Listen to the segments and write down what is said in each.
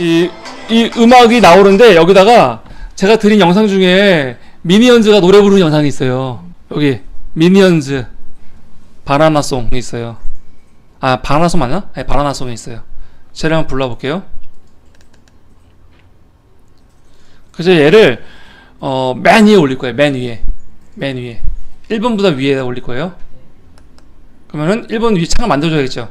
이, 이 음악이 나오는데 여기다가 제가 드린 영상 중에 미니언즈가 노래 부르는 영상이 있어요. 여기 미니언즈 바나나송이 있어요. 아 바나나송 맞나? 네 바나나송이 있어요. 제가 한번 불러볼게요. 그래서 얘를 어, 맨 위에 올릴 거예요. 맨 위에. 맨 위에. 1번보다 위에 올릴 거예요. 그러면은 1번 위에 창을 만들어줘야겠죠.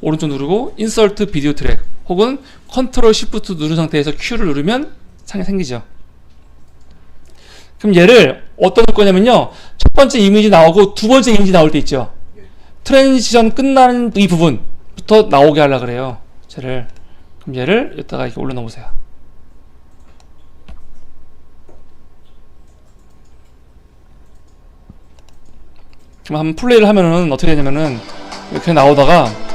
오른쪽 누르고 인서트 비디오 트랙 혹은 컨트롤 시프트 누른 상태에서 Q를 누르면 창이 생기죠. 그럼 얘를 어떤 할 거냐면요. 첫 번째 이미지 나오고 두 번째 이미지 나올 때 있죠. 트랜지션 끝나는 이 부분부터 나오게 하려 그래요. 쟤를 그럼 얘를 여기다가 이렇게 올려놓으세요 그럼 한번 플레이를 하면은 어떻게 되냐면은 이렇게 나오다가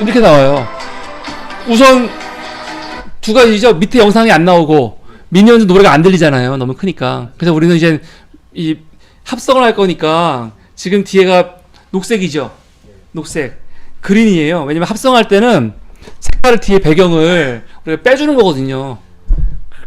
이렇게 나와요. 우선 두 가지죠. 밑에 영상이 안 나오고 미니언즈 노래가 안 들리잖아요. 너무 크니까. 그래서 우리는 이제 이 합성을 할 거니까 지금 뒤에가 녹색이죠. 녹색. 그린이에요. 왜냐면 합성할 때는 색깔을 뒤에 배경을 우리가 빼주는 거거든요.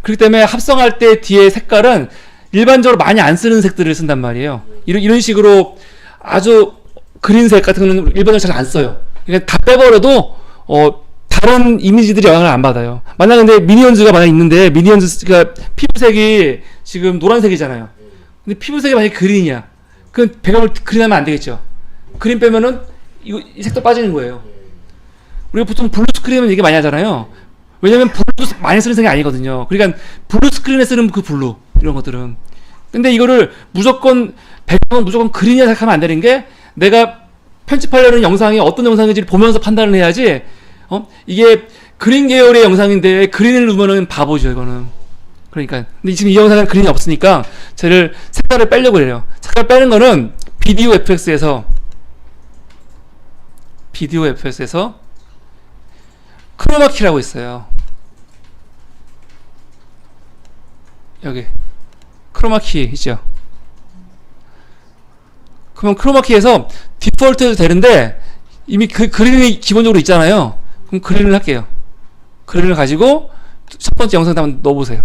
그렇기 때문에 합성할 때 뒤에 색깔은 일반적으로 많이 안 쓰는 색들을 쓴단 말이에요. 이런, 이런 식으로 아주 그린색 같은 거는 일반적으로 잘 안 써요. 그러니까 다 빼버려도 어, 다른 이미지들이 영향을 안 받아요. 만약 근데 미니언즈가 만약 있는데 미니언즈가 피부색이 지금 노란색이잖아요. 근데 피부색이 만약 그린이야. 그럼 배경을 그린하면 안 되겠죠. 그린 빼면은 이거 이 색도 빠지는 거예요. 우리가 보통 블루 스크린은 얘기 많이 하잖아요. 왜냐면 블루 많이 쓰는 색이 아니거든요. 그러니까 블루 스크린에 쓰는 그 블루 이런 것들은. 근데 이거를 무조건 배경은 무조건 그린이라 생각하면 안 되는 게 내가 편집하려는 영상이 어떤 영상인지 를 보면서 판단을 해야지. 어 이게 그린 계열의 영상인데 그린을 누르면은 바보죠 이거는. 그러니까 근데 지금 이 영상은 그린이 없으니까 쟤를 색깔을 빼려고 해요. 색깔 빼는 거는 비디오 FX에서 비디오 FX에서 크로마키라고 있어요. 여기 크로마키 있죠. 그러면 크로마키에서 디폴트 해도 되는데 이미 그 그린이 기본적으로 있잖아요. 그럼 그린을 할게요. 그린을 가지고 첫 번째 영상에 한번 넣어보세요.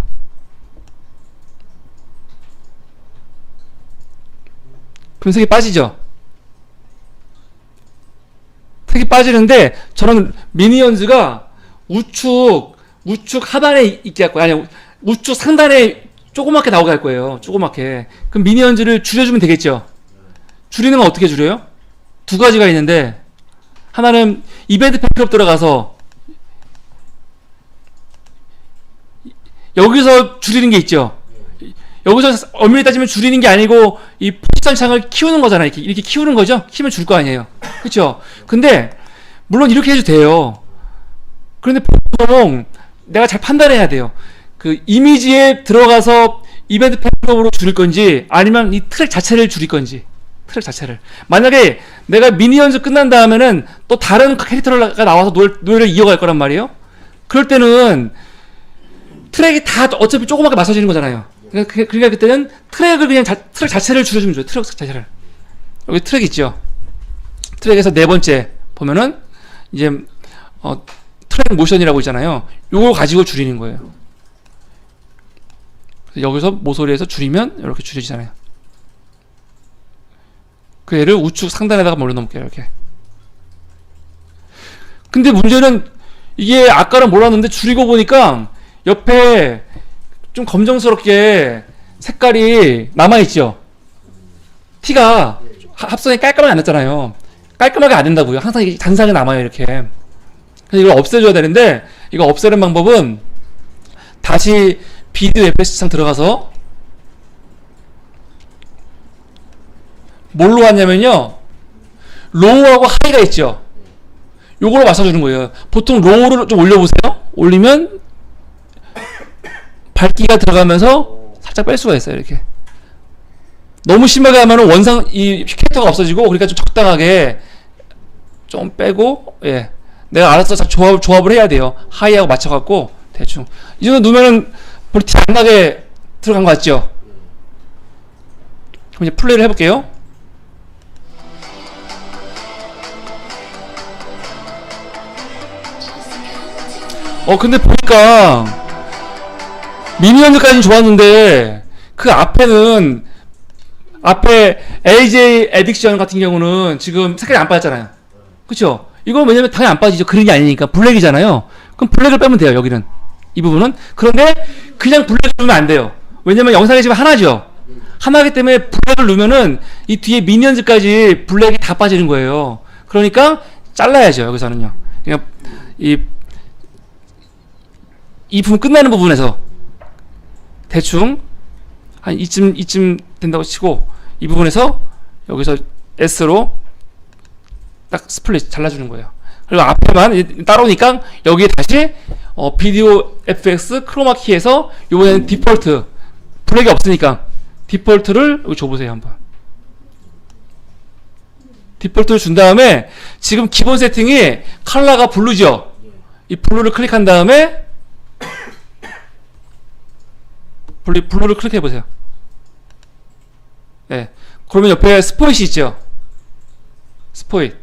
그럼 색이 빠지죠. 색이 빠지는데 저는 미니언즈가 우측 우측 하단에 있게 할 거예요. 아니 우측 상단에 조그맣게 나오게 할 거예요. 조그맣게. 그럼 미니언즈를 줄여주면 되겠죠. 줄이는 건 어떻게 줄여요? 두 가지가 있는데 하나는 이벤트 패크업 들어가서 여기서 줄이는 게 있죠. 여기서 엄밀히 따지면 줄이는 게 아니고 이 포지션 창을 키우는 거잖아요. 이렇게, 이렇게 키우는 거죠. 키면 줄 거 아니에요. 그렇죠? 근데 물론 이렇게 해도 돼요. 그런데 보통 내가 잘 판단해야 돼요. 그 이미지에 들어가서 이벤트 패크업으로 줄일 건지 아니면 이 트랙 자체를 줄일 건지 트랙 자체를 만약에 내가 미니언즈 끝난 다음에는 또 다른 캐릭터가 나와서 노래, 노래 를 이어갈 거란 말이에요. 그럴 때는 트랙이 다 어차피 조그맣게 맞춰지는 거잖아요. 그러니까, 그- 그러니까 그때는 트랙을 그냥 자, 트랙 자체를 줄여주면 좋아요. 트랙 자체를. 여기 트랙 있죠. 트랙에서 네 번째 보면은 이제 어, 트랙 모션이라고 있잖아요. 요걸 가지고 줄이는 거예요. 여기서 모서리에서 줄이면 이렇게 줄여지잖아요. 그 얘를 우측 상단에다가 올려놓을게요. 이렇게. 근데 문제는 이게 아까는 몰랐는데 줄이고 보니까 옆에 좀 검정스럽게 색깔이 남아있죠. 티가 하- 합성이 깔끔하게 안 났잖아요. 깔끔하게 안 된다고요. 항상 잔상이 남아요, 이렇게. 그래서 이걸 없애줘야 되는데, 이거 없애는 방법은 다시 비디오 FX 창 들어가서 뭘로 하냐면요. 로우하고 하이가 있죠. 요걸로 맞춰주는 거예요. 보통 로우를 좀 올려보세요. 올리면 밝기가 들어가면서 살짝 뺄 수가 있어요. 이렇게. 너무 심하게 하면 원상 이 캐릭터가 없어지고 그러니까 좀 적당하게 좀 빼고 예 내가 알아서 잘 조합 조합을 해야 돼요 하이하고 맞춰갖고 대충 이 정도 넣으면은 별로 티안 나게 들어간 거 같죠 그럼 이제 플레이를 해볼게요. 어 근데 보니까 미니언즈까지는 좋았는데 그 앞에는 앞에 AJ 에딕션 같은 경우는 지금 색깔이 안 빠졌잖아요. 그쵸? 이건 왜냐면 당연히 안 빠지죠. 그린이 아니니까 블랙이잖아요. 그럼 블랙을 빼면 돼요. 여기는 이 부분은. 그런데 그냥 블랙을 누르면 안 돼요. 왜냐면 영상이 지금 하나죠. 하나기 때문에 블랙을 누르면은 이 뒤에 미니언즈까지 블랙이 다 빠지는 거예요. 그러니까 잘라야죠. 여기서는요. 그러니까 이, 이 부분 끝나는 부분에서 대충 한 이쯤 이쯤 된다고 치고 이 부분에서 여기서 S로 딱 스플릿 잘라주는 거예요. 그리고 앞에만 따로니까 여기에 다시 어, 비디오 FX 크로마키에서 이번에는 디폴트 블랙이 없으니까 디폴트를 여기 줘보세요 한번. 디폴트를 준 다음에 지금 기본 세팅이 컬러가 블루죠. 이 블루를 클릭한 다음에 블루, 블루를 클릭해 보세요. 네. 그러면 옆에 스포잇이 있죠. 스포잇.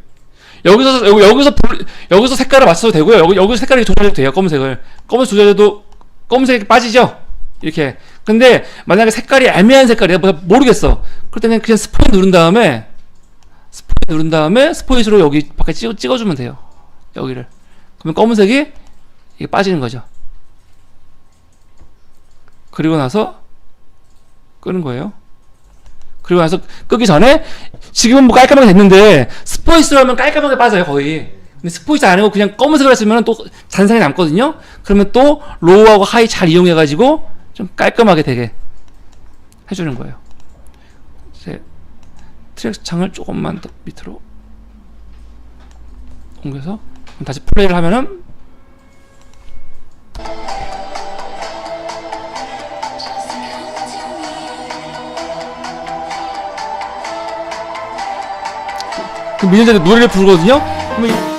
여기서 여기, 여기서 블루- 여기서 색깔을 맞춰도 되고요. 여기 여기서 색깔을 조절해도 돼요. 검은색을. 검은색 조절해도 검은색이 빠지죠. 이렇게. 근데 만약에 색깔이 애매한 색깔이야. 뭐 모르겠어. 그럴 때는 그냥 스포잇 누른 다음에 스포잇 누른 다음에 스포잇으로 여기 밖에 찍어 찍어주면 돼요. 여기를. 그러면 검은색이 이게 빠지는 거죠. 그리고 나서 끄는 거예요. 그리고 나서 끄기 전에 지금은 뭐 깔끔하게 됐는데 스포이스로 하면 깔끔하게 빠져요 거의. 근데 스포이스 안 하고 그냥 검은색을 했으면 또 잔상이 남거든요. 그러면 또 로우하고 하이 잘 이용해가지고 좀 깔끔하게 되게 해주는 거예요. 이제 트랙 창을 조금만 더 밑으로 옮겨서 다시 플레이를 하면은 그 미니언즈한테 노래를 부르거든요. 그러면 이-